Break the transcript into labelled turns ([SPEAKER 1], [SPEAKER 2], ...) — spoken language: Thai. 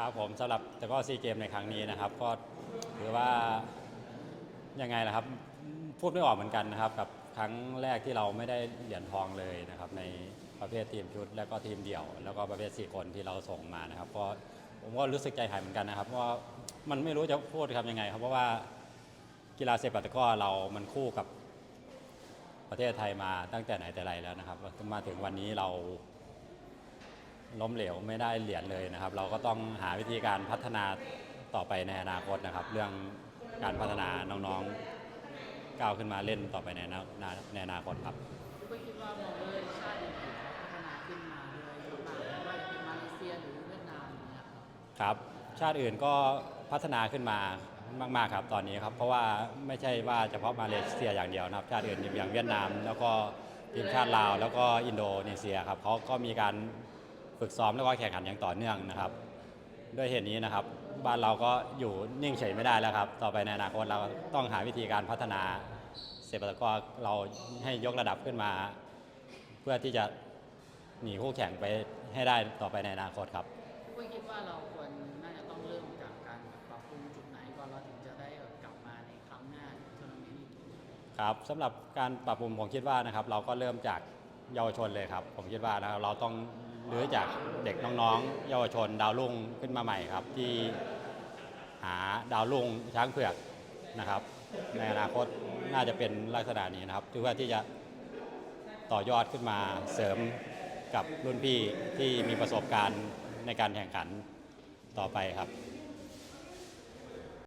[SPEAKER 1] ครับผมสำหรับแต่ก็ซีเกมในครั้งนี้นะครับ ก็ถือว่ายังไงล่ะครับ พูดไม่ออกเหมือนกันนะครับ กับครั้งแรกที่เราไม่ได้เหรียญทองเลยนะครับ ในประเภททีมชุด แล้วก็ทีมเดี่ยว แล้วก็ประเภทสี่คนที่เราส่งมานะครับก็ผมก็รู้สึกใจหายเหมือนกันนะครับเพราะว่ามันไม่รู้จะพูดคำยังไงครับเพราะว่ากีฬาเซปัตะก้อเรามันคู่กับประเทศไทยมาตั้งแต่ไหนแต่ไรแล้วนะครับ มาถึงวันนี้เรา ล้มเหลวไม่ได้เหรียญเลยนะครับ เราก็ต้องหาวิธีการพัฒนาต่อไปในอนาคตนะครับ เรื่องการพัฒนาน้องๆก้าวขึ้นมาเล่นต่อไปในอนาในอนาคตครับ
[SPEAKER 2] ก็คิดว่ามองเลยชาติพัฒนาขึ้นมาด้วยไม่ว่าจะเป็นมาเลเซียหรือเวียดนามเงี้ยครับ
[SPEAKER 1] ครับชาติอื่นก็พัฒนาขึ้นมามาก ๆ ครับตอนนี้ครับ เพราะว่าไม่ใช่ว่าเฉพาะมาเลเซียอย่างเดียวนะครับ ชาติอื่นอย่างเวียดนาม แล้วก็ทีมชาติลาว แล้วก็อินโดนีเซียครับเขาก็มีการ ฝึกซ้อมแล้วก็แข่งขันอย่างต่อเนื่องนะครับ ด้วยเหตุนี้นะครับ บ้านเราก็อยู่นิ่งเฉยไม่ได้แล้วครับ ต่อไปในอนาคตเราต้องหาวิธีการพัฒนาเซปัตะกร้อเราให้ยกระดับขึ้นมา เพื่อที่จะหนีคู่แข่งไปให้ได้ต่อไปในอนาคตครับ
[SPEAKER 2] พี่ก็คิดว่าเราควรน่าจะต้องเริ่มจากการแบบปรับปรุงจุดไหนก่อนเราถึงจะได้แบบกลับมาในครั้งหน้าทัวร์นาเมนต์อีก
[SPEAKER 1] ครับสำหรับการปรับปรุงผมคิดว่านะครับ เราก็เริ่มจากเยาวชนเลยครับ ผมคิดว่านะครับเราต้อง หรือจากเด็กน้องๆ เยาวชนดาวรุ่งขึ้นมาใหม่ครับ ที่หาดาวรุ่งช้างเผือกนะครับ ในอนาคตน่าจะเป็นลักษณะนี้นะครับเพื่อที่จะต่อยอดขึ้นมาเสริมกับรุ่นพี่ที่มีประสบการณ์ในการแข่งขันต่อไปครับ